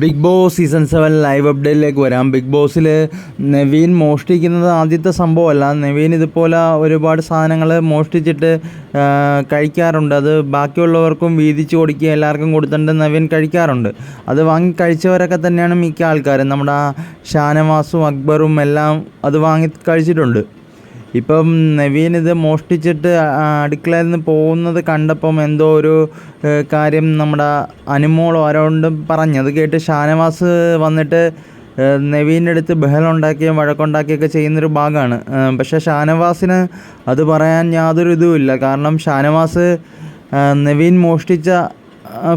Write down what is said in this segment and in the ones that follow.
Bigg Boss season seven live അപ്ഡേറ്റിലേക്ക് വരാം. Big ബോസിൽ നവീൻ മോഷ്ടിക്കുന്നത് ആദ്യത്തെ സംഭവമല്ല. നവീൻ ഇതുപോലെ ഒരുപാട് സാധനങ്ങൾ മോഷ്ടിച്ചിട്ട് കഴിക്കാറുണ്ട്. അത് ബാക്കിയുള്ളവർക്കും വീതിച്ച് കൊടുക്കുക എല്ലാവർക്കും കൊടുത്തിട്ട് നവീൻ കഴിക്കാറുണ്ട്. അത് വാങ്ങി കഴിച്ചവരൊക്കെ തന്നെയാണ് മിക്ക ആൾക്കാരും. നമ്മുടെ ഷാനവാസും അക്ബറും എല്ലാം അത് വാങ്ങി കഴിച്ചിട്ടുണ്ട്. ഇപ്പം നവീൻ ഇത് മോഷ്ടിച്ചിട്ട് അടുക്കളയിൽ നിന്ന് പോകുന്നത് കണ്ടപ്പം എന്തോ ഒരു കാര്യം നമ്മുടെ അനുമോളോ ആരോണ്ടും പറഞ്ഞു. അത് കേട്ട് ഷാനവാസ് വന്നിട്ട് നവീന്റെ അടുത്ത് ബഹളം ഉണ്ടാക്കുകയും വഴക്കുണ്ടാക്കുകയൊക്കെ ചെയ്യുന്നൊരു ഭാഗമാണ്. പക്ഷേ ഷാനവാസിന് അത് പറയാൻ യാതൊരു ഇതുമില്ല കാരണം ഷാനവാസ് നവീൻ മോഷ്ടിച്ച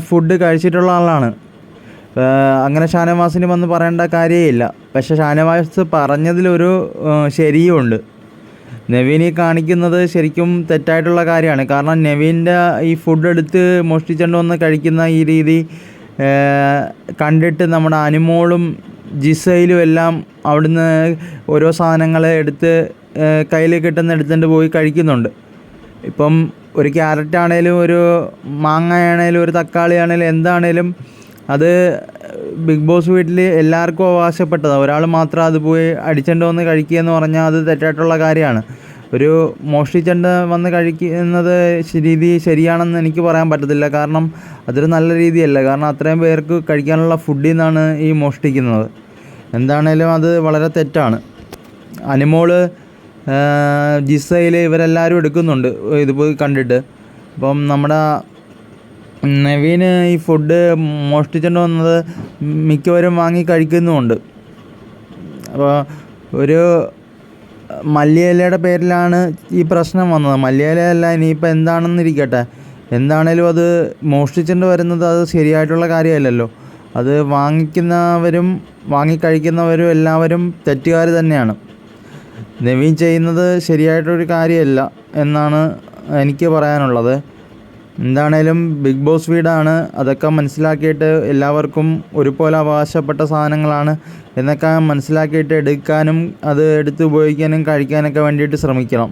ഫുഡ് കഴിച്ചിട്ടുള്ള ആളാണ്. അങ്ങനെ ഷാനവാസിന് വന്ന് പറയേണ്ട കാര്യമില്ല പക്ഷേ ഷാനവാസ് പറഞ്ഞതിലൊരു ശരിയുമുണ്ട്. നവീൻ ഈ കാണിക്കുന്നത് ശരിക്കും തെറ്റായിട്ടുള്ള കാര്യമാണ്. കാരണം നവീന്റെ ഈ ഫുഡ് എടുത്ത് മോഷ്ടിച്ചുകൊണ്ട് വന്ന് കഴിക്കുന്ന ഈ രീതി കണ്ടിട്ട് നമ്മുടെ അനുമോളും ജിസയിലും എല്ലാം അവിടുന്ന് ഓരോ സാധനങ്ങൾ എടുത്ത് കയ്യിൽ കിട്ടുന്ന എടുത്തുകൊണ്ട് പോയി കഴിക്കുന്നുണ്ട്. ഇപ്പം ഒരു ക്യാരറ്റ് ആണേലും ഒരു മാങ്ങയാണേലും ഒരു തക്കാളി ആണേലും എന്താണേലും അത് ബിഗ് ബോസ് വീട്ടിൽ എല്ലാവർക്കും അവകാശപ്പെട്ടതാണ് ഒരാൾ മാത്രം അത് പോയി അടിച്ചുകൊണ്ട് വന്ന് കഴിക്കുക എന്ന് പറഞ്ഞാൽ അത് തെറ്റായിട്ടുള്ള കാര്യമാണ്. ഒരു മോഷ്ടിച്ചണ്ട് വന്ന് കഴിക്കുന്നത് രീതി ശരിയാണെന്ന് എനിക്ക് പറയാൻ പറ്റത്തില്ല. കാരണം അതൊരു നല്ല രീതിയല്ല. കാരണം അത്രയും പേർക്ക് കഴിക്കാനുള്ള ഫുഡിൽ നിന്നാണ് ഈ മോഷ്ടിക്കുന്നത്. എന്താണേലും അത് വളരെ തെറ്റാണ്. അനിമോൾ ജിസയിൽ ഇവരെല്ലാവരും എടുക്കുന്നുണ്ട്. ഇതുപോയി കണ്ടിട്ട്. അപ്പം നമ്മുടെ നവീന് ഈ ഫുഡ് മോഷ്ടിച്ചുകൊണ്ട് വന്നത് മിക്കവരും വാങ്ങി കഴിക്കുന്നുമുണ്ട്. അപ്പോൾ ഒരു മല്ലിയിലയുടെ പേരിലാണ് ഈ പ്രശ്നം വന്നത്. മല്ലിയിലയല്ല ഇനിയിപ്പോൾ എന്താണെന്നിരിക്കട്ടെ. എന്താണേലും അത് മോഷ്ടിച്ചുകൊണ്ട് വരുന്നത് അത് ശരിയായിട്ടുള്ള കാര്യമല്ലല്ലോ. അത് വാങ്ങിക്കുന്നവരും വാങ്ങിക്കഴിക്കുന്നവരും എല്ലാവരും തെറ്റുകാർ തന്നെയാണ്. നവീൻ ചെയ്യുന്നത് ശരിയായിട്ടൊരു കാര്യമല്ല എന്നാണ് എനിക്ക് പറയാനുള്ളത്. എന്താണേലും ബിഗ് ബോസ് വീടാണ്. അതൊക്കെ മനസ്സിലാക്കിയിട്ട് എല്ലാവർക്കും ഒരുപോലെ അവകാശപ്പെട്ട സാധനങ്ങളാണ് എന്നൊക്കെ മനസ്സിലാക്കിയിട്ട് എടുക്കാനും അത് എടുത്ത് ഉപയോഗിക്കാനും കഴിക്കാനൊക്കെ വേണ്ടിയിട്ട് ശ്രമിക്കണം.